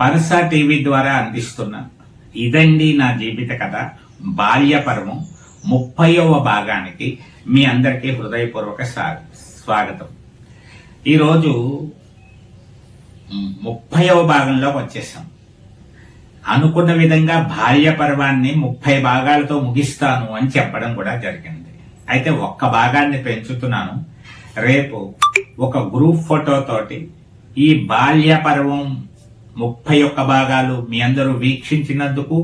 Parasa TV ద్వారా అందిస్తున్న ఇదండి నా జీవిత కథ బాల్య పర్వం ముప్పైవ భాగానికి మీ అందరికీ హృదయపూర్వక స్వా- స్వాగతం. ఈరోజు ముప్పైవ భాగంలోకి వచ్చేసాం. అనుకున్న విధంగా బాల్య పర్వాన్ని ముప్పై భాగాలతో ముగిస్తాను అని చెప్పడం కూడా జరిగింది. అయితే ఒక్క భాగాన్ని పెంచుతున్నాను. రేపు ఒక గ్రూప్ ఫోటోతోటి ఈ బాల్య పర్వం ముప్పై ఒక్క భాగాలు మీ అందరూ వీక్షించినందుకు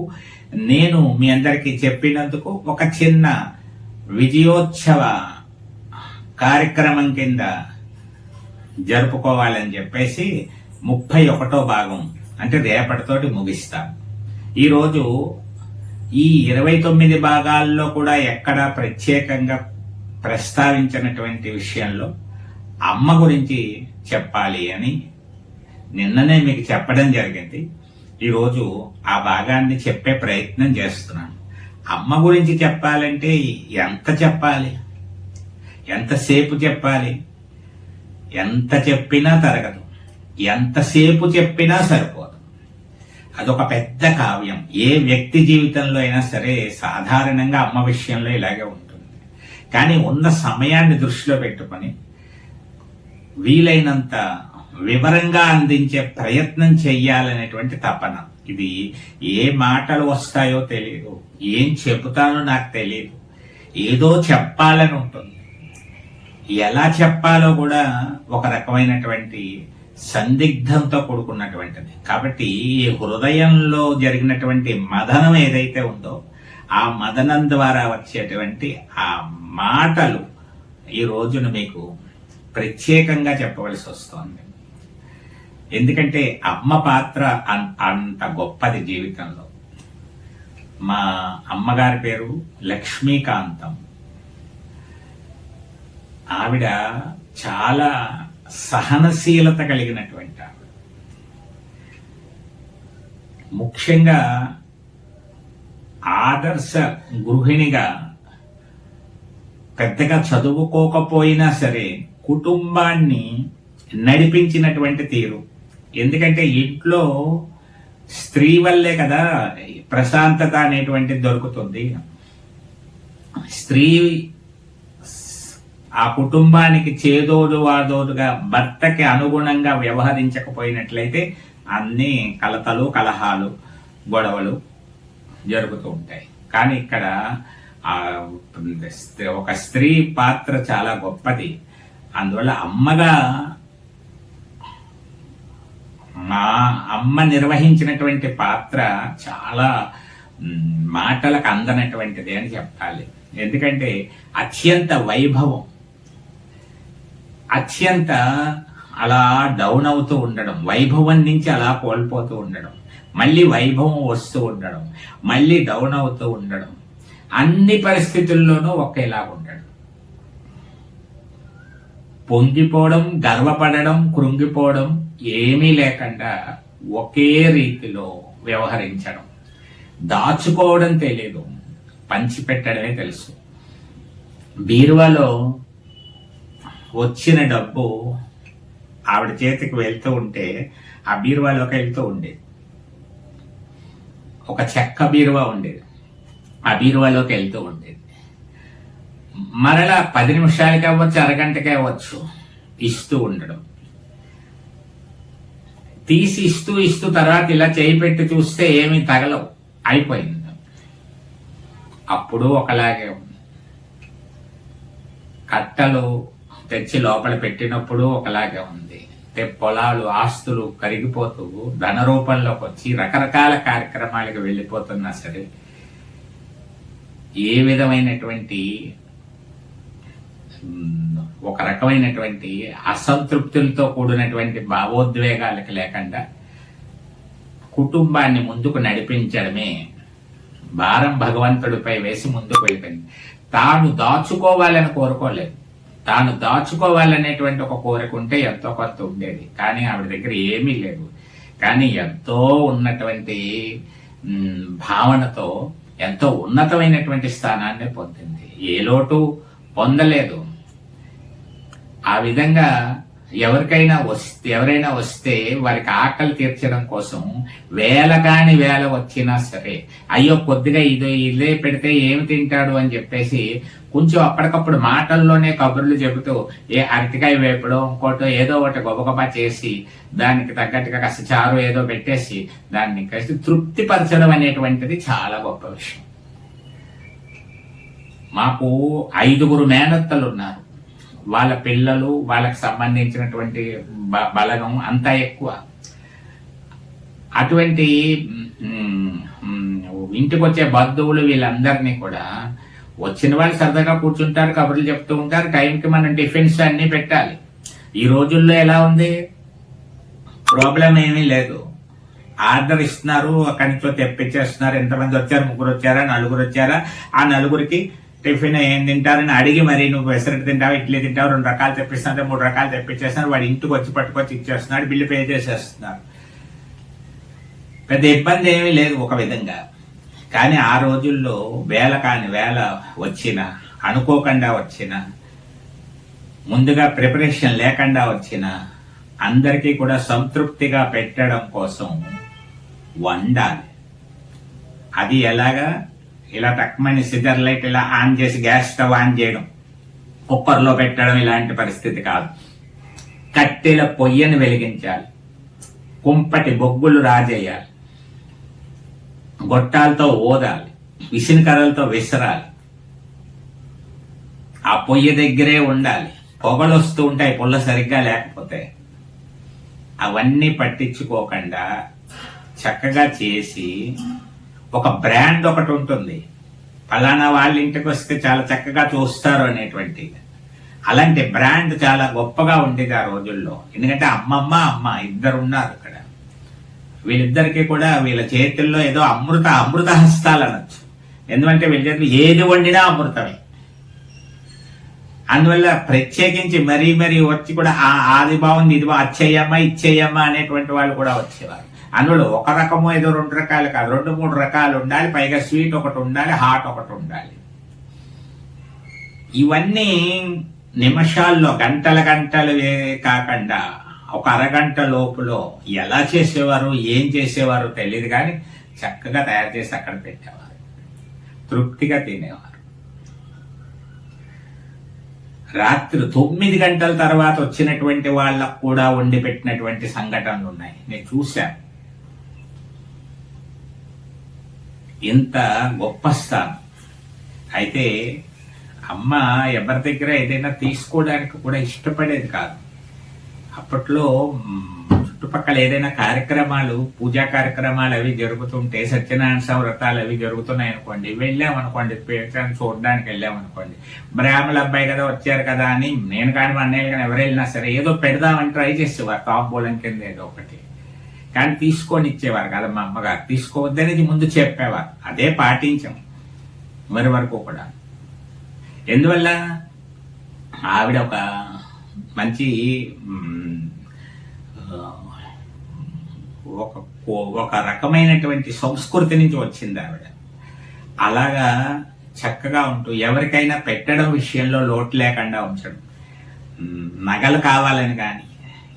నేను మీ అందరికీ చెప్పినందుకు ఒక చిన్న విజయోత్సవ కార్యక్రమం కింద జరుపుకోవాలని చెప్పేసి ముప్పై ఒకటో భాగం. అంటే రేపటితోటి ముగిస్తా. ఈరోజు ఈ ఇరవై తొమ్మిది భాగాల్లో కూడా ఎక్కడా ప్రత్యేకంగా ప్రస్తావించినటువంటి విషయంలో అమ్మ గురించి చెప్పాలి అని నిన్ననే మీకు చెప్పడం జరిగింది. ఈరోజు ఆ భాగాన్ని చెప్పే ప్రయత్నం చేస్తున్నాను. అమ్మ గురించి చెప్పాలంటే ఎంత చెప్పాలి? ఎంతసేపు చెప్పాలి? ఎంత చెప్పినా తరగదు. ఎంతసేపు చెప్పినా సరిపోదు. అదొక పెద్ద కావ్యం. ఏ వ్యక్తి జీవితంలో అయినా సరే సాధారణంగా అమ్మ విషయంలో ఇలాగే ఉంటుంది. కానీ ఉన్న సమయాన్ని దృష్టిలో పెట్టుకొని వీలైనంత వివరంగా అందించే ప్రయత్నం చెయ్యాలనేటువంటి తపన. ఇది ఏ మాటలు వస్తాయో తెలియదు ఏం చెబుతానో నాకు తెలియదు ఏదో చెప్పాలని ఉంటుంది. ఎలా చెప్పాలో కూడా ఒక రకమైనటువంటి సందిగ్ధంతో కూడుకున్నటువంటిది. కాబట్టి ఈ హృదయంలో జరిగినటువంటి మదనం ఏదైతే ఉందో ఆ మదనం ద్వారా వచ్చేటువంటి ఆ మాటలు ఈ రోజున మీకు ప్రత్యేకంగా చెప్పవలసి వస్తోంది. ఎందుకంటే అమ్మ పాత్ర అన్- అంత గొప్పది జీవితంలో. మా అమ్మగారి పేరు లక్ష్మీకాంతం. ఆవిడ చాలా సహనశీలత కలిగినటువంటి ఆవిడ. ముఖ్యంగా ఆదర్శ గృహిణిగా పెద్దగా చదువుకోకపోయినా సరే కుటుంబాన్ని నడిపించినటువంటి తీరు. ఎందుకంటే ఇంట్లో స్త్రీ వల్లే కదా ప్రశాంతత అనేటువంటిది దొరుకుతుంది. స్త్రీ ఆ కుటుంబానికి చేదోడు వాదోడుగా భర్తకి అనుగుణంగా వ్యవహరించకపోయినట్లయితే అన్ని కలతలు కలహాలు గొడవలు జరుగుతూ ఉంటాయి. కానీ ఇక్కడ స్త్రీ- ఒక స్త్రీ పాత్ర చాలా గొప్పది. అందువల్ల అమ్మగా మా అమ్మ నిర్వహించినటువంటి పాత్ర చాలా మాటలకు అందనటువంటిది అని చెప్పాలి. ఎందుకంటే అత్యంత వైభవం. అత్యంత అలా డౌన్ అవుతూ ఉండడం వైభవం నుంచి అలా కోల్పోతూ ఉండడం మళ్ళీ వైభవం వస్తూ ఉండడం మళ్ళీ డౌన్ అవుతూ ఉండడం అన్ని పరిస్థితుల్లోనూ ఒకేలా ఉండడం. పొంగిపోవడం గర్వపడడం కృంగిపోవడం ఏమీ లేకుండా ఒకే రీతిలో వ్యవహరించడం. దాచుకోవడం తెలియదు పంచిపెట్టడమే తెలుసు. బీరువాలో వచ్చిన డబ్బు ఆవిడ చేతికి వెళ్తూ ఉంటే ఆ బీరువాలోకి వెళ్తూ ఉండేది. ఒక చెక్క బీరువా ఉండేది. ఆ బీరువాలోకి వెళ్తూ ఉండేది. మరలా పది నిమిషాలకి అవ్వచ్చు అరగంటకే అవ్వచ్చు ఇస్తూ ఉండడం. తీసి ఇస్తూ ఇస్తూ తర్వాత ఇలా చేయి పెట్టి చూస్తే ఏమీ తగలవు. అయిపోయింది. అప్పుడు ఒకలాగే ఉంది. కట్టలు తెచ్చి లోపల పెట్టినప్పుడు ఒకలాగే ఉంది. పొలాలు ఆస్తులు కరిగిపోతూ ధన రూపంలోకి వచ్చి రకరకాల కార్యక్రమాలకు వెళ్ళిపోతున్నా సరే ఏ విధమైనటువంటి ఒక రకమైనటువంటి అసంతృప్తులతో కూడినటువంటి భావోద్వేగాలకు లేకుండా కుటుంబాన్ని ముందుకు నడిపించడమే భారం భగవంతుడిపై వేసి ముందుకు వెళ్ళిపోయింది. తాను దాచుకోవాలని కోరుకోలేదు. తాను దాచుకోవాలనేటువంటి ఒక కోరిక ఉంటే ఎంతో కొంత ఉండేది. కానీ ఆవిడ దగ్గర ఏమీ లేదు కానీ ఎంతో ఉన్నటువంటి భావనతో ఎంతో ఉన్నతమైనటువంటి స్థానాన్ని పొందింది. ఏ లోటు పొందలేదు. ఆ విధంగా ఎవరికైనా వస్తే ఎవరైనా వస్తే వారికి ఆకలి తీర్చడం కోసం వేల కాని వేల వచ్చినా సరే అయ్యో కొద్దిగా ఇదే ఇదే పెడితే ఏమి తింటాడు అని చెప్పేసి కొంచెం అప్పటికప్పుడు మాటల్లోనే కబుర్లు చెబుతూ ఏ అరటికాయ వేపడో ఇంకోటో ఏదో ఒకటి గొబగొబా చేసి దానికి తగ్గట్టుగా కాస్త చారు ఏదో పెట్టేసి దాన్ని కలిసి తృప్తిపరచడం అనేటువంటిది చాలా గొప్ప విషయం. మాకు ఐదుగురు మేనత్తలు ఉన్నారు. వాళ్ళ పిల్లలు వాళ్ళకి సంబంధించినటువంటి బ- బలగం అంతా ఎక్కువ. అటువంటి ఇంటికి వచ్చే బంధువులు వీళ్ళందరినీ కూడా వచ్చిన వాళ్ళు సరదాగా కూర్చుంటారు కబుర్లు చెప్తూ ఉంటారు టైంకి మనం టిఫిన్స్ అన్నీ పెట్టాలి. ఈ రోజుల్లో ఎలా ఉంది? ప్రాబ్లం ఏమీ లేదు. ఆర్డర్ ఇస్తున్నారు అక్కడి నుంచో తెప్పించేస్తున్నారు ఎంతమంది వచ్చారు ముగ్గురు వచ్చారా నలుగురు వచ్చారా ఆ నలుగురికి టిఫిన్ ఏం తింటారని అడిగి మరి నువ్వు పెసరట్టు తింటావు ఇడ్లీ తింటావు రెండు రకాలు తెప్పిస్తున్నారు మూడు రకాలు తెప్పించేస్తున్నారు వాడు ఇంటికి వచ్చి పట్టుకొచ్చి ఇచ్చేస్తున్నాడు బిల్లు పే చేసేస్తున్నారు పెద్ద ఇబ్బంది ఏమీ లేదు ఒక విధంగా. కానీ ఆ రోజుల్లో వేల కాని వేల వచ్చిన అనుకోకుండా వచ్చిన ముందుగా ప్రిపరేషన్ లేకుండా వచ్చిన అందరికీ కూడా సంతృప్తిగా పెట్టడం కోసం వండాలి. అది ఎలాగా? ఇలా తక్కువని సిజర్ లైట్ ఇలా ఆన్ చేసి గ్యాస్ స్టవ్ ఆన్ చేయడం. కుక్కర్లో పెట్టడం ఇలాంటి పరిస్థితి కాదు. కట్టెల పొయ్యను వెలిగించాలి. కుంపటి బొగ్గులు రాజేయాలి. గొట్టాలతో ఓదాలి. విసిన కర్రలతో విసరాలి. ఆ పొయ్యి దగ్గరే ఉండాలి. పొగలు వస్తూ ఉంటాయి పుల్ల సరిగ్గా లేకపోతే. అవన్నీ పట్టించుకోకుండా చక్కగా చేసి ఒక బ్రాండ్ ఒకటి ఉంటుంది. ఫలానా వాళ్ళ ఇంటికి వస్తే చాలా చక్కగా చూస్తారు అనేటువంటి. అలాంటి బ్రాండ్ చాలా గొప్పగా ఉండేది ఆ రోజుల్లో. ఎందుకంటే అమ్మమ్మ అమ్మ ఇద్దరు ఉన్నారు ఇక్కడ. వీళ్ళిద్దరికి కూడా వీళ్ళ చేతుల్లో ఏదో అమృత అమృత హస్తాలు అనొచ్చు. ఎందుకంటే వీళ్ళ చేతులు ఏది వండినా అమృతమే. అందువల్ల ప్రత్యేకించి మరీ మరీ వచ్చి కూడా ఆ ఆది బాగుంది ఇది బా ఇచ్చేయమ్మ ఇచ్చేయమ్మా అనేటువంటి వాళ్ళు కూడా వచ్చేవారు. అందులో ఒక రకము ఏదో రెండు రకాలు కాదు. రెండు మూడు రకాలు ఉండాలి. పైగా స్వీట్ ఒకటి ఉండాలి హాట్ ఒకటి ఉండాలి. ఇవన్నీ నిమిషాల్లో గంటల గంటలు కాకుండా ఒక అరగంట లోపులో ఎలా చేసేవారు ఏం చేసేవారు తెలియదు కానీ చక్కగా తయారు చేసి అక్కడ పెట్టేవారు. తృప్తిగా తినేవారు. రాత్రి తొమ్మిది గంటల తర్వాత వచ్చినటువంటి వాళ్ళకు కూడా వండి పెట్టినటువంటి సంఘటనలు ఉన్నాయి. నేను చూశాను. ఇంత గొప్ప స్థానం. అయితే అమ్మ ఎవరి దగ్గర ఏదైనా తీసుకోవడానికి కూడా ఇష్టపడేది కాదు. అప్పట్లో చుట్టుపక్కల ఏదైనా కార్యక్రమాలు పూజా కార్యక్రమాలు అవి జరుగుతుంటే సత్యనారాయణ స్వామి వ్రతాలు అవి జరుగుతున్నాయి అనుకోండి వెళ్ళాం అనుకోండి చూడడానికి వెళ్ళాం అనుకోండి బ్రాహ్మణ అబ్బాయి కదా వచ్చారు కదా అని నేను కానీ మా అన్నయ్య కానీ ఎవరు వెళ్ళినా సరే ఏదో పెడదామని ట్రై చేసేవారు తాంబూలం కింద ఏదో ఒకటి. కానీ తీసుకొని ఇచ్చేవారు కదా మా అమ్మగారు. తీసుకోవద్దనేది ముందు చెప్పేవారు. అదే పాటించాం. మరి వరకు కూడా. ఎందువల్ల? ఆవిడ ఒక మంచి ఒక ఒక రకమైనటువంటి సంస్కృతి నుంచి వచ్చింది ఆవిడ. అలాగా చక్కగా ఉంటూ ఎవరికైనా పెట్టడం విషయంలో లోటు లేకుండా ఉంచడం. నగలు కావాలని కానీ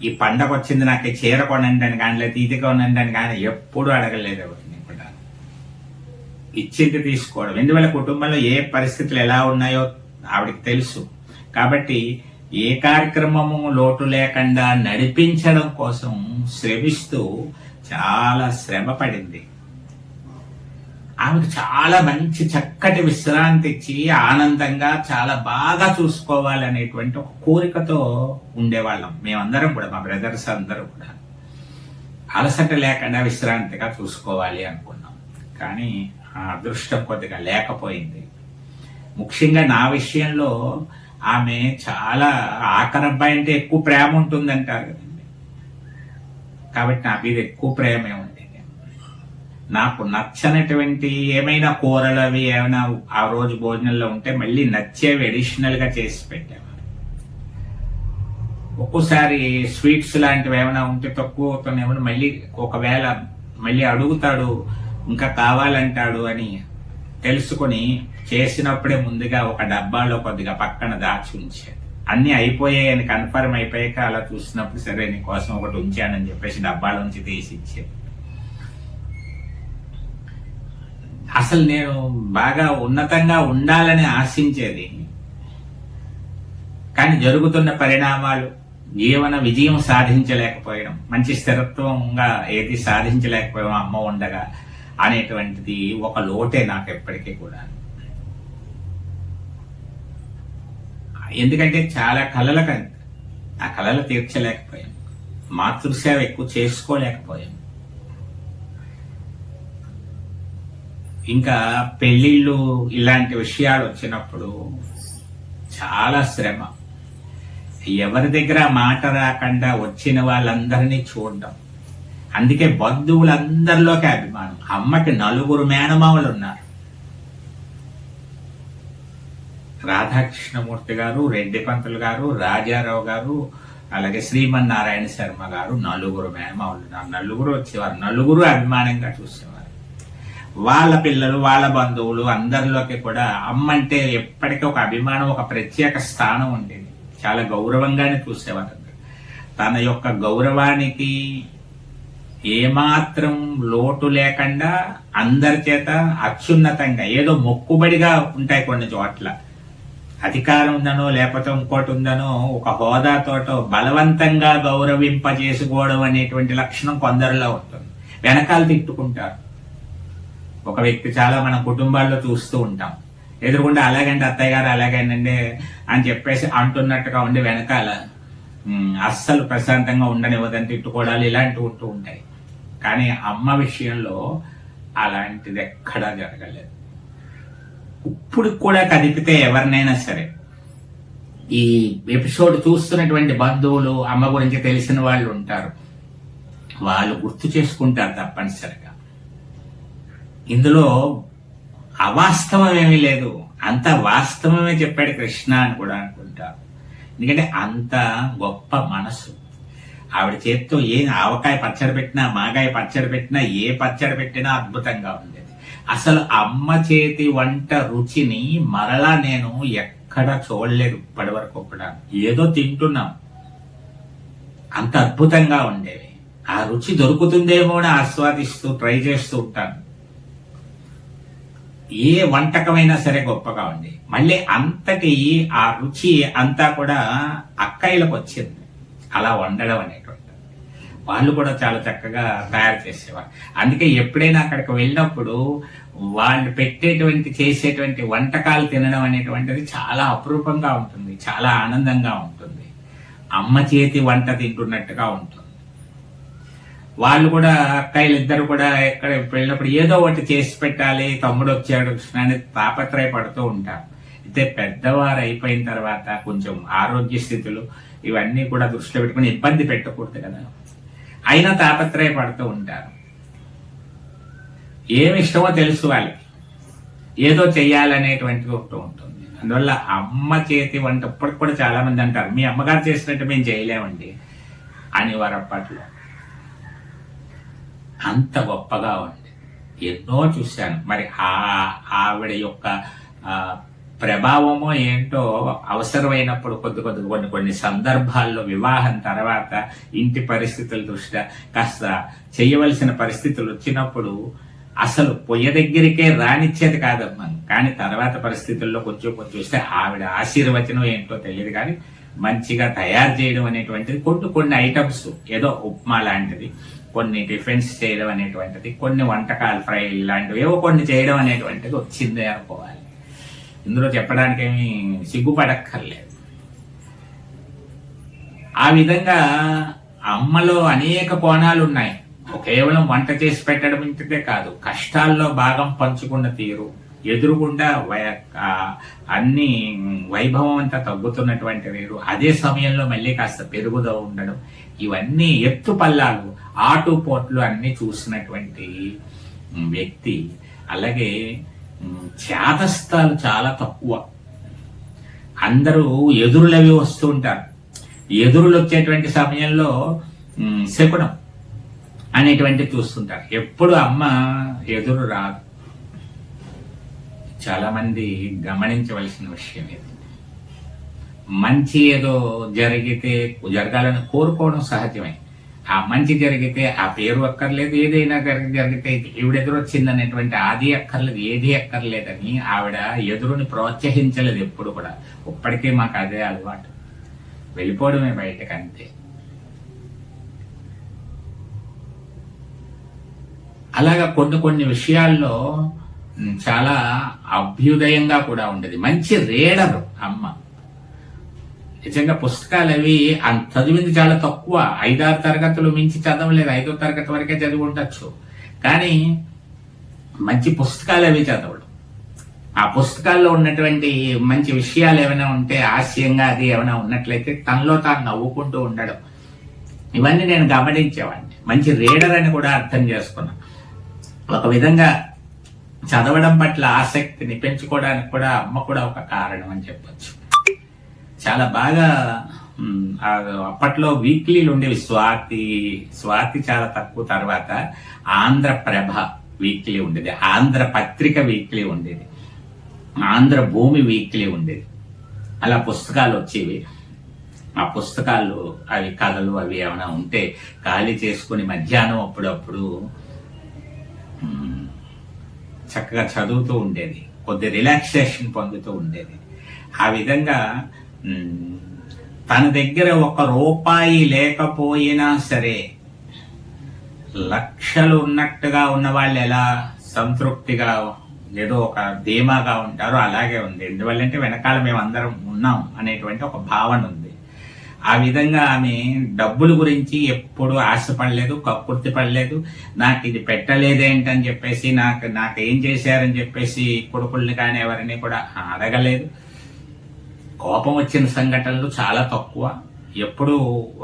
ఈ పండగ వచ్చింది నాకు చీర కొనండి అని కానీ లేదా ఇది కొనండి అని కానీ ఎప్పుడు అడగలేదు ఎవరిని కూడా. ఇచ్చింది తీసుకోవడం. ఎందువల్ల కుటుంబంలో ఏ పరిస్థితులు ఎలా ఉన్నాయో ఆవిడకి తెలుసు. కాబట్టి ఏ కార్యక్రమము లోటు లేకుండా నడిపించడం కోసం శ్రమిస్తూ చాలా శ్రమ పడింది. ఆమెకు చాలా మంచి చక్కటి విశ్రాంతి ఇచ్చి ఆనందంగా చాలా బాగా చూసుకోవాలనేటువంటి ఒక కోరికతో ఉండేవాళ్ళం. మేమందరం కూడా మా బ్రదర్స్ అందరూ కూడా. అలసట లేకుండా విశ్రాంతిగా చూసుకోవాలి అనుకున్నాం. కానీ ఆ అదృష్టం కొద్దిగా లేకపోయింది. ముఖ్యంగా నా విషయంలో ఆమె చాలా ఆఖరబ్బాయి అంటే ఎక్కువ ప్రేమ ఉంటుందంటారు కదండి. కాబట్టి నా మీద ఎక్కువ ప్రేమే ఉంది. నాకు నచ్చనటువంటి ఏమైనా కూరలు అవి ఏమైనా ఆ రోజు భోజనంలో ఉంటే మళ్ళీ నచ్చేవి అడిషనల్గా చేసి పెట్టేవారు. ఒక్కోసారి స్వీట్స్ లాంటివి ఏమైనా ఉంటే తక్కువ అవుతున్నాయేమో మళ్ళీ ఒకవేళ మళ్ళీ అడుగుతాడు ఇంకా కావాలంటాడు అని తెలుసుకొని చేసినప్పుడే ముందుగా ఒక డబ్బాలో కొద్దిగా పక్కన దాచి ఉంచాను అన్ని అయిపోయాయని కన్ఫర్మ్ అయిపోయాక అలా చూసినప్పుడు సరే నీ కోసం ఒకటి ఉంచానని చెప్పేసి డబ్బాలోంచి తీసి ఇచ్చేది. అసలు నేను బాగా ఉన్నతంగా ఉండాలని ఆశించేది. కానీ జరుగుతున్న పరిణామాలు జీవన విజయం సాధించలేకపోయడం మంచి స్థిరత్వంగా ఏది సాధించలేకపోయాం అమ్మ ఉండగా అనేటువంటిది ఒక లోటే నాకు ఎప్పటికీ కూడా. ఎందుకంటే చాలా కళలకు ఆ కళలు తీర్చలేకపోయాం. మాతృసేవ ఎక్కువ చేసుకోలేకపోయాం. ఇంకా పెళ్ళిళ్ళు ఇలాంటి విషయాలు వచ్చినప్పుడు చాలా శ్రమ. ఎవరి దగ్గర మాట రాకుండా వచ్చిన వాళ్ళందరినీ చూడడం. అందుకే బంధువులందరిలోకి అభిమానం. అమ్మకి నలుగురు మేనమావులు ఉన్నారు. రాధాకృష్ణమూర్తి గారు రెడ్డి పంతులు గారు రాజారావు గారు అలాగే శ్రీమన్నారాయణ శర్మ గారు నలుగురు మేనమావులు ఉన్నారు. నలుగురు వచ్చేవారు. నలుగురు అభిమానంగా చూసేవారు. వాళ్ళ పిల్లలు వాళ్ళ బంధువులు అందరిలోకి కూడా అమ్మ అంటే ఎప్పటికీ ఒక అభిమానం ఒక ప్రత్యేక స్థానం ఉండేది. చాలా గౌరవంగానే చూసేవారు తన యొక్క గౌరవానికి ఏమాత్రం లోటు లేకుండా అందరి చేత అత్యున్నతంగా ఏదో మొక్కుబడిగా ఉంటాయి కొన్ని చోట్ల. అధికారం ఉందనో లేకపోతే ఇంకోటి ఉందనో ఒక హోదాతోటో బలవంతంగా గౌరవింపజేసుకోవడం అనేటువంటి లక్షణం కొందరిలో ఉంటుంది. వెనకాల తిట్టుకుంటారు. ఒక వ్యక్తి చాలా మన కుటుంబాల్లో చూస్తూ ఉంటాం. ఎదురుకుండా అలాగండి అత్తయ్య గారు అలాగేనండి అని చెప్పేసి అంటున్నట్టుగా ఉండి వెనకాల అస్సలు ప్రశాంతంగా ఉండనివ్వదని తిట్టుకోవడాలు ఇలాంటివి ఉంటూ ఉంటాయి. కానీ అమ్మ విషయంలో అలాంటిది ఎక్కడా జరగలేదు. ఇప్పుడు కూడా కదిపితే ఎవరినైనా సరే ఈ ఎపిసోడ్ చూస్తున్నటువంటి బంధువులు అమ్మ గురించి తెలిసిన వాళ్ళు ఉంటారు. వాళ్ళు గుర్తు చేసుకుంటారు తప్పనిసరిగా. ఇందులో అవాస్తవం ఏమీ లేదు. అంత వాస్తవమే చెప్పాడు కృష్ణ అని కూడా అనుకుంటారు ఎందుకంటే అంత గొప్ప మనసు. ఆవిడ చేత్తో ఏ ఆవకాయ పచ్చడి పెట్టినా మాగాయ పచ్చడి పెట్టినా ఏ పచ్చడి పెట్టినా అద్భుతంగా ఉండేది. అసలు అమ్మ చేతి వంట రుచిని మరలా నేను ఎక్కడ చూడలేదు ఇప్పటి వరకు కూడా. ఏదో తింటున్నాం. అంత అద్భుతంగా ఉండేవి. ఆ రుచి దొరుకుతుందేమో అని ఆస్వాదిస్తూ ట్రై చేస్తూ ఉంటాను. ఏ వంటకమైనా సరే గొప్పగా ఉంది. మళ్ళీ అంతటి ఆ రుచి అంతా కూడా అక్కయ్యలకు వచ్చింది. అలా వండడం అనేటువంటి వాళ్ళు కూడా చాలా చక్కగా తయారు చేసేవారు. అందుకే ఎప్పుడైనా అక్కడికి వెళ్ళినప్పుడు వాళ్ళు పెట్టేటువంటి చేసేటువంటి వంటకాలు తినడం అనేటువంటిది చాలా అపురూపంగా ఉంటుంది. చాలా ఆనందంగా ఉంటుంది. అమ్మ చేతి వంట తింటున్నట్టుగా ఉంటుంది. వాళ్ళు కూడా అక్కలు ఇద్దరు కూడా ఎక్కడ వెళ్ళినప్పుడు ఏదో ఒకటి చేసి పెట్టాలి తమ్ముడు వచ్చాడు అని తాపత్రయపడుతూ ఉంటారు. అయితే పెద్దవారు అయిపోయిన తర్వాత కొంచెం ఆరోగ్య స్థితులు ఇవన్నీ కూడా దృష్టిలో పెట్టుకుని ఇబ్బంది పెట్టకూడదు కదా. అయినా తాపత్రయపడుతూ ఉంటారు. ఏమి ఇష్టమో తెలుసు వాళ్ళకి. ఏదో చెయ్యాలనేటువంటిది ఒకటి ఉంటుంది. అందువల్ల అమ్మ చేతి వంట ఇప్పటికి కూడా చాలామంది అంటారు మీ అమ్మగారు చేసినట్టు మేము చేయలేమండి. అని వారు అప్పట్లో. అంత గొప్పగా ఉంది. ఎన్నో చూశాను. మరి ఆ ఆవిడ యొక్క ప్రభావము ప్రభావమో ఏంటో అవసరమైనప్పుడు కొద్ది కొద్ది కొన్ని కొన్ని సందర్భాల్లో వివాహం తర్వాత ఇంటి పరిస్థితుల దృష్ట్యా కాస్త చేయవలసిన పరిస్థితులు వచ్చినప్పుడు అసలు పొయ్య దగ్గరికే రానిచ్చేది కాదమ్మా. కానీ తర్వాత పరిస్థితుల్లో కొంచెం కొంచెం చూస్తే ఆవిడ ఆశీర్వచనం ఏంటో తెలియదు కానీ మంచిగా తయారు చేయడం అనేటువంటిది కొన్ని కొన్ని ఐటమ్స్. ఏదో ఉప్మా లాంటిది. కొన్ని టిఫిన్స్ చేయడం అనేటువంటిది కొన్ని వంటకాలు ఫ్రై ఇలాంటివి ఏవో కొన్ని చేయడం అనేటువంటిది వచ్చిందే అనుకోవాలి. ఇందులో చెప్పడానికి ఏమి సిగ్గుపడక్కర్లేదు. ఆ విధంగా అమ్మలో అనేక కోణాలు ఉన్నాయి. కేవలం వంట చేసి పెట్టడం ఇంటిదే కాదు కష్టాల్లో భాగం పంచుకున్న తీరు ఎదురుగుండా అన్ని వైభవం అంతా తగ్గుతున్నటువంటి వేరు. అదే సమయంలో మళ్ళీ కాస్త పెరుగుదల ఉండడం ఇవన్నీ ఎత్తు పల్లాలు ఆటో పోట్లు అన్ని చూసినటువంటి వ్యక్తి అలాగే చేతస్థాలు చాలా తక్కువ. అందరూ ఎదురులవి వస్తూ ఉంటారు. ఎదురులు వచ్చేటువంటి సమయంలో శకునం అనేటువంటి చూస్తుంటారు. ఎప్పుడు అమ్మ ఎదురు రాదు. చాలామంది గమనించవలసిన విషయం ఇది. మంచి ఏదో జరిగితే జరగాలని కోరుకోవడం సహజమే. ఆ మంచి జరిగితే ఆ పేరు అక్కర్లేదు ఏదైనా జరిగితే ఈవిడెదురు వచ్చింది అది అక్కర్లేదు ఏది అక్కర్లేదని ఆవిడ ఎదురుని ప్రోత్సహించలేదు ఎప్పుడు కూడా. ఇప్పటికే మాకు అదే అలవాటు. వెళ్ళిపోవడమే బయటకు అంతే అలాగా కొన్ని కొన్ని విషయాల్లో చాలా అభ్యుదయంగా కూడా ఉండేది. మంచి రేడరు అమ్మ. నిజంగా పుస్తకాలు అవి అంత చదివింది చాలా తక్కువ. ఐదారు తరగతులు మించి చదవలేదు. ఐదో తరగతి వరకే చదివి ఉండొచ్చు. కానీ మంచి పుస్తకాలు అవి చదవడం. ఆ పుస్తకాల్లో ఉన్నటువంటి మంచి విషయాలు ఏమైనా ఉంటే హాస్యంగా అది ఏమైనా ఉన్నట్లయితే తనలో తాను నవ్వుకుంటూ ఉండడం. ఇవన్నీ నేను గమనించేవాడిని. మంచి రీడర్ అని కూడా అర్థం చేసుకున్నాను ఒక విధంగా చదవడం పట్ల ఆసక్తిని పెంచుకోవడానికి కూడా అమ్మ కూడా ఒక కారణం అని చెప్పొచ్చు. చాలా బాగా అప్పట్లో వీక్లీలు ఉండేవి. స్వాతి స్వాతి చాలా తక్కువ తర్వాత ఆంధ్రప్రభ వీక్లీ ఉండేది. ఆంధ్ర పత్రిక వీక్లీ ఉండేది. ఆంధ్ర భూమి వీక్లీ ఉండేది. అలా పుస్తకాలు వచ్చేవి. ఆ పుస్తకాలు అవి కథలు అవి ఏమైనా ఉంటే ఖాళీ చేసుకుని మధ్యాహ్నం అప్పుడప్పుడు చక్కగా చదువుతూ ఉండేది. కొద్ది రిలాక్సేషన్ పొందుతూ ఉండేది. ఆ విధంగా తన దగ్గర ఒక రూపాయి లేకపోయినా సరే లక్షలు ఉన్నట్టుగా ఉన్న వాళ్ళు ఎలా సంతృప్తిగా ఏదో ఒక ధీమాగా ఉంటారో అలాగే ఉంది. ఎందువల్లంటే వెనకాల మేము అందరం ఉన్నాం అనేటువంటి ఒక భావన ఉంది. ఆ విధంగా ఆమె డబ్బుల గురించి ఎప్పుడు ఆశపడలేదు కక్కుర్తి పడలేదు. నాకు ఇది పెట్టలేదేంటని చెప్పేసి నాకు నాకు ఏం చేశారని చెప్పేసి కొడుకుల్ని కానీ ఎవరిని కూడా అడగలేదు. కోపం వచ్చిన సంఘటనలు చాలా తక్కువ. ఎప్పుడు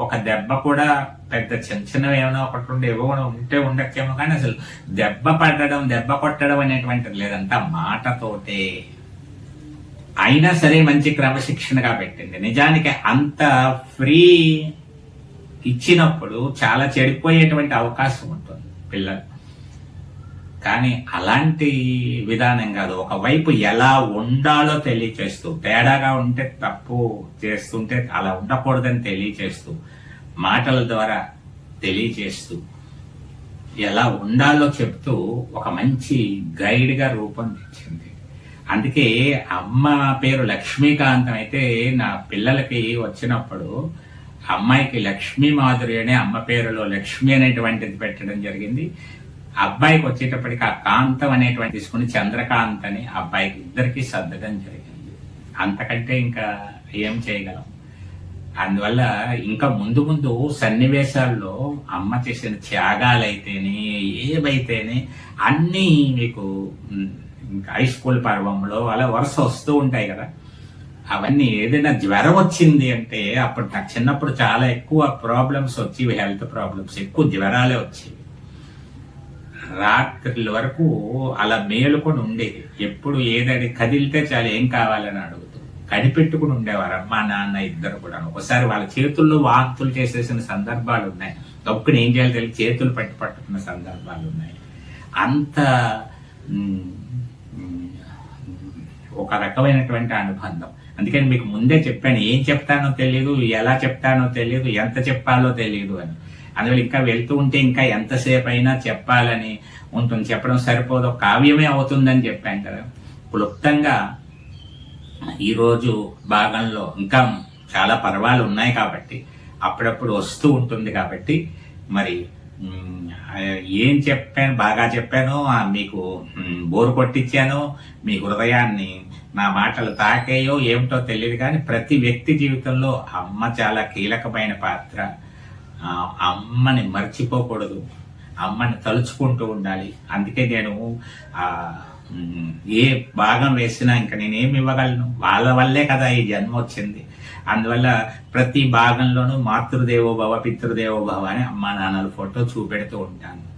ఒక దెబ్బ కూడా పెద్ద చిన్న చిన్నవి ఏమైనా ఒకటి ఉండి ఏవో ఉంటే ఉండకేమో కానీ అసలు దెబ్బ పడడం దెబ్బ కొట్టడం అనేటువంటిది లేదంటే మాటతోటే. అయినా సరే మంచి క్రమశిక్షణగా పెట్టింది. నిజానికి అంత ఫ్రీ ఇచ్చినప్పుడు చాలా చెడిపోయేటువంటి అవకాశం ఉంటుంది పిల్లలు కానీ అలాంటి విధానం కాదు. ఒకవైపు ఎలా ఉండాలో తెలియచేస్తూ తేడాగా ఉంటే తప్పు చేస్తుంటే అలా ఉండకూడదని తెలియచేస్తూ మాటల ద్వారా తెలియచేస్తూ ఎలా ఉండాలో చెప్తూ ఒక మంచి గైడ్గా రూపొందించింది అందుకే అమ్మ పేరు లక్ష్మీకాంతం అయితే నా పిల్లలకి వచ్చినప్పుడు అమ్మాయికి లక్ష్మీ మాధురి అనే అమ్మ పేరులో లక్ష్మి అనేటువంటిది పెట్టడం జరిగింది. అబ్బాయికి వచ్చేటప్పటికి ఆ కాంతం అనేటువంటి తీసుకుని చంద్రకాంత్ అని అబ్బాయికి ఇద్దరికి సర్దడం జరిగింది. అంతకంటే ఇంకా ఏం చేయగలం? అందువల్ల ఇంకా ముందు ముందు సన్నివేశాల్లో అమ్మ చేసిన త్యాగాలైతేనే ఏవైతేనే అన్నీ మీకు హై స్కూల్ పర్వంలో అలా వరుస వస్తూ ఉంటాయి కదా. అవన్నీ ఏదైనా జ్వరం వచ్చింది అంటే అప్పుడు నాకు చిన్నప్పుడు చాలా ఎక్కువ ప్రాబ్లమ్స్ వచ్చేవి హెల్త్ ప్రాబ్లమ్స్ ఎక్కువ జ్వరాలే వచ్చేవి రాత్రుల వరకు అలా మేలుకొని ఉండేది. ఎప్పుడు ఏదైనా కదిలితే చాలు ఏం కావాలని అడుగుతూ కనిపెట్టుకుని ఉండేవారు అమ్మ నాన్న ఇద్దరు కూడా ఒకసారి వాళ్ళ చేతుల్లో వాంతులు చేసేసిన సందర్భాలు ఉన్నాయి. తప్పుకుని ఏం చేయాలి తెలియదు. చేతులు పట్టి పట్టుకున్న సందర్భాలు ఉన్నాయి. అంత ఒక రకమైనటువంటి అనుబంధం. అందుకని మీకు ముందే చెప్పాను. ఏం చెప్తానో తెలియదు ఎలా చెప్తానో తెలియదు ఎంత చెప్పాలో తెలియదు అని. అందువల్ల ఇంకా వెళ్తూ ఉంటే ఇంకా ఎంతసేపు అయినా చెప్పాలని ఉంటుంది. చెప్పడం సరిపోదు. ఒక కావ్యమే అవుతుందని చెప్పాను కదా. క్లుప్తంగా ఈరోజు భాగంలో ఇంకా చాలా పర్వాలు ఉన్నాయి కాబట్టి అప్పుడప్పుడు వస్తూ ఉంటుంది కాబట్టి మరి ఏం చెప్పాను బాగా చెప్పాను మీకు బోరు కొట్టించాను మీ హృదయాన్ని నా మాటలు తాకేయో ఏమిటో తెలియదు కానీ ప్రతి వ్యక్తి జీవితంలో అమ్మ చాలా కీలకమైన పాత్ర అమ్మని మర్చిపోకూడదు. అమ్మని తలుచుకుంటూ ఉండాలి. అందుకే నేను ఏ భాగం వేసినా ఇంకా నేనేమి ఇవ్వగలను? వాళ్ళ వల్లే కదా ఈ జన్మ వచ్చింది. అందువల్ల ప్రతి భాగంలోనూ మాతృదేవో భవ పితృదేవో భవ అని అమ్మా నాన్నల ఫోటో చూపెడుతూ ఉంటాను.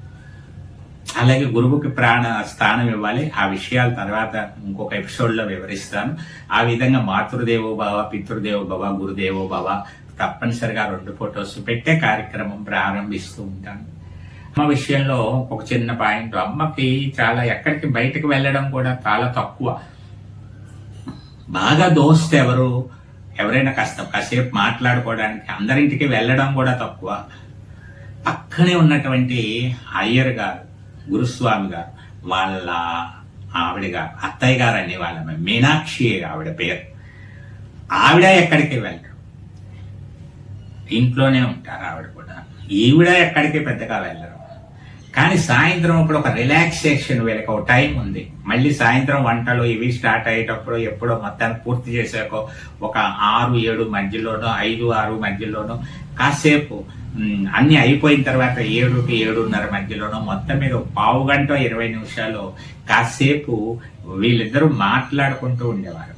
అలాగే గురువుకి ప్రాణ స్థానం ఇవ్వాలి. ఆ విషయాల తర్వాత ఇంకొక ఎపిసోడ్లో వివరిస్తాను. ఆ విధంగా మాతృదేవో భవ పితృదేవో భవ గురుదేవో భవ తప్పనిసరిగా రెండు ఫొటోస్ పెట్టే కార్యక్రమం ప్రారంభిస్తూ ఉంటాను. అమ్మ విషయంలో ఒక చిన్న పాయింట్. అమ్మకి చాలా ఎక్కడికి బయటకు వెళ్ళడం కూడా చాలా తక్కువ. బాగా దోస్త్ ఎవరు? ఎవరైనా కాస్త కాసేపు మాట్లాడుకోవడానికి అందరింటికి వెళ్ళడం కూడా తక్కువ. పక్కనే ఉన్నటువంటి అయ్యర్ గారు గురుస్వామి గారు వాళ్ళ ఆవిడ గారు అత్తయ్య గారు అనే వాళ్ళ మీనాక్షి ఆవిడ పేరు. ఆవిడ ఎక్కడికి వెళ్ళరు ఇంట్లోనే ఉంటారు ఆవిడ కూడా. ఈవిడ ఎక్కడికి పెద్దగా వెళ్ళరు. కానీ సాయంత్రం అప్పుడు ఒక రిలాక్సేషన్ వీళ్ళకి ఒక టైం ఉంది. మళ్ళీ సాయంత్రం వంటలు ఇవి స్టార్ట్ అయ్యేటప్పుడు ఎప్పుడో మొత్తాన్ని పూర్తి చేసాక ఒక ఆరు ఏడు మధ్యలోనో ఐదు ఆరు మధ్యలోనో కాసేపు అన్ని అయిపోయిన తర్వాత ఏడుకి ఏడున్నర మధ్యలోనో మొత్తం మీద పావు గంట ఇరవై నిమిషాలు కాసేపు వీళ్ళిద్దరూ మాట్లాడుకుంటూ ఉండేవారు.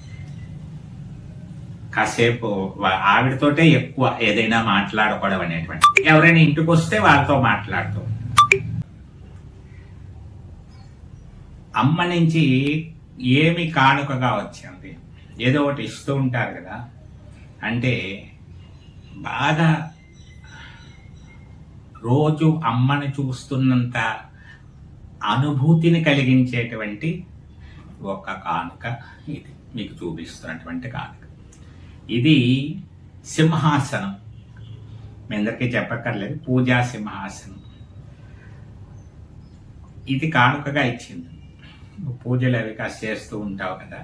కాసేపు ఆవిడతోటే ఎక్కువ ఏదైనా మాట్లాడుకోవడం అనేటువంటి ఎవరైనా ఇంటికి వస్తే వాళ్ళతో మాట్లాడుతూ అమ్మ నుంచి ఏమి కానుకగా వచ్చింది? ఏదో ఒకటి ఇస్తూ ఉంటారు కదా. అంటే బాగా రోజు అమ్మని చూస్తున్నంత అనుభూతిని కలిగించేటువంటి ఒక కానుక ఇది. మీకు చూపిస్తున్నటువంటి కానుక. ఇది సింహాసనం. మీ అందరికీ చెప్పక్కర్లేదు పూజా సింహాసనం. ఇది కానుకగా ఇచ్చింది. పూజలు అవి కాస్త చేస్తూ ఉంటావు కదా.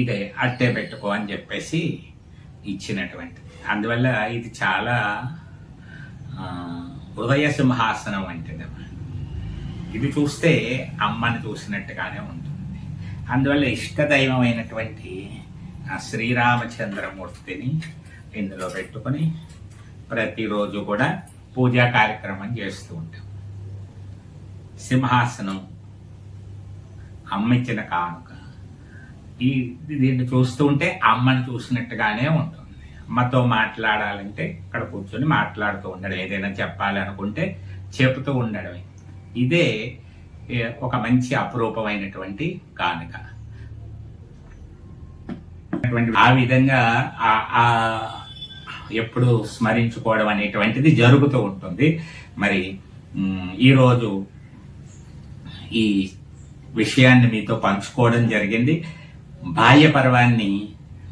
ఇదే అట్టే పెట్టుకో అని చెప్పేసి ఇచ్చినటువంటిది అందువల్ల ఇది చాలా హృదయ సింహాసనం వంటిది. ఇది చూస్తే అమ్మని చూసినట్టుగానే ఉంటుంది. అందువల్ల ఇష్టదైవమైనటువంటి ఆ శ్రీరామచంద్రమూర్తిని ఇందులో పెట్టుకొని ప్రతిరోజు కూడా పూజా కార్యక్రమం చేస్తూ ఉంటాం. సింహాసనం అమ్మించిన కానుక. ఈ దీన్ని చూస్తూ ఉంటే అమ్మని చూసినట్టుగానే ఉంటుంది. అమ్మతో మాట్లాడాలంటే ఇక్కడ కూర్చొని మాట్లాడుతూ ఉండడం ఏదైనా చెప్పాలనుకుంటే చెబుతూ ఉండడమే. ఇదే ఒక మంచి అపురూపమైనటువంటి కానుక. ఆ విధంగా ఆ- ఆ ఎప్పుడు స్మరించుకోవడం అనేటువంటిది జరుగుతూ ఉంటుంది. మరి ఈరోజు ఈ విషయాన్ని మీతో పంచుకోవడం జరిగింది. బాల్య పర్వాన్ని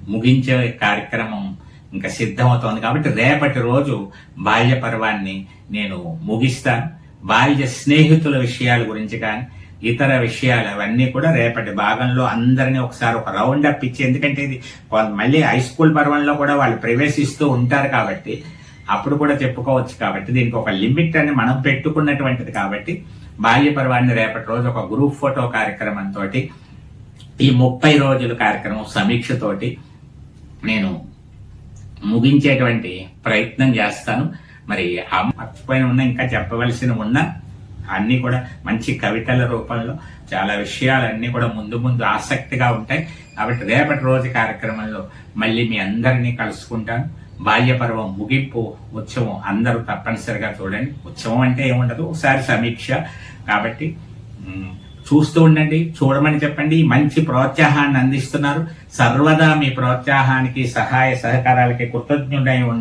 ముగించే కార్యక్రమం ఇంకా సిద్ధమవుతోంది కాబట్టి రేపటి రోజు బాల్య పర్వాన్ని నేను ముగిస్తాను. బాల్య స్నేహితుల విషయాల గురించి కానీ ఇతర విషయాలు అవన్నీ కూడా రేపటి భాగంలో అందరినీ ఒకసారి ఒక రౌండ్ అప్ ఇచ్చి ఎందుకంటే ఇది మళ్ళీ హై స్కూల్ పర్వంలో కూడా వాళ్ళు ప్రవేశిస్తూ ఉంటారు కాబట్టి అప్పుడు కూడా చెప్పుకోవచ్చు కాబట్టి దీనికి ఒక లిమిట్ అని మనం పెట్టుకున్నటువంటిది కాబట్టి బాల్య పర్వాన్ని రేపటి రోజు ఒక గ్రూప్ ఫోటో కార్యక్రమంతో ఈ ముప్పై రోజుల కార్యక్రమం సమీక్షతోటి నేను ముగించేటువంటి ప్రయత్నం చేస్తాను. మరి ఆ మర్చిపోయిన ఉన్న ఇంకా చెప్పవలసిన ఉన్న అన్నీ కూడా మంచి కవితల రూపంలో చాలా విషయాలన్నీ కూడా ముందు ముందు ఆసక్తిగా ఉంటాయి. కాబట్టి రేపటి రోజు కార్యక్రమంలో మళ్ళీ మీ అందరినీ కలుసుకుంటాను. బాల్యపర్వం ముగింపు ఉత్సవం అందరూ తప్పనిసరిగా చూడండి. ఉత్సవం అంటే ఏముండదు? ఒకసారి సమీక్ష. కాబట్టి చూస్తూ ఉండండి చూడమని చెప్పండి. మంచి ప్రోత్సాహాన్ని అందిస్తున్నారు. సర్వదా మీ ప్రోత్సాహానికి సహాయ సహకారాలకి కృతజ్ఞుడై ఉండి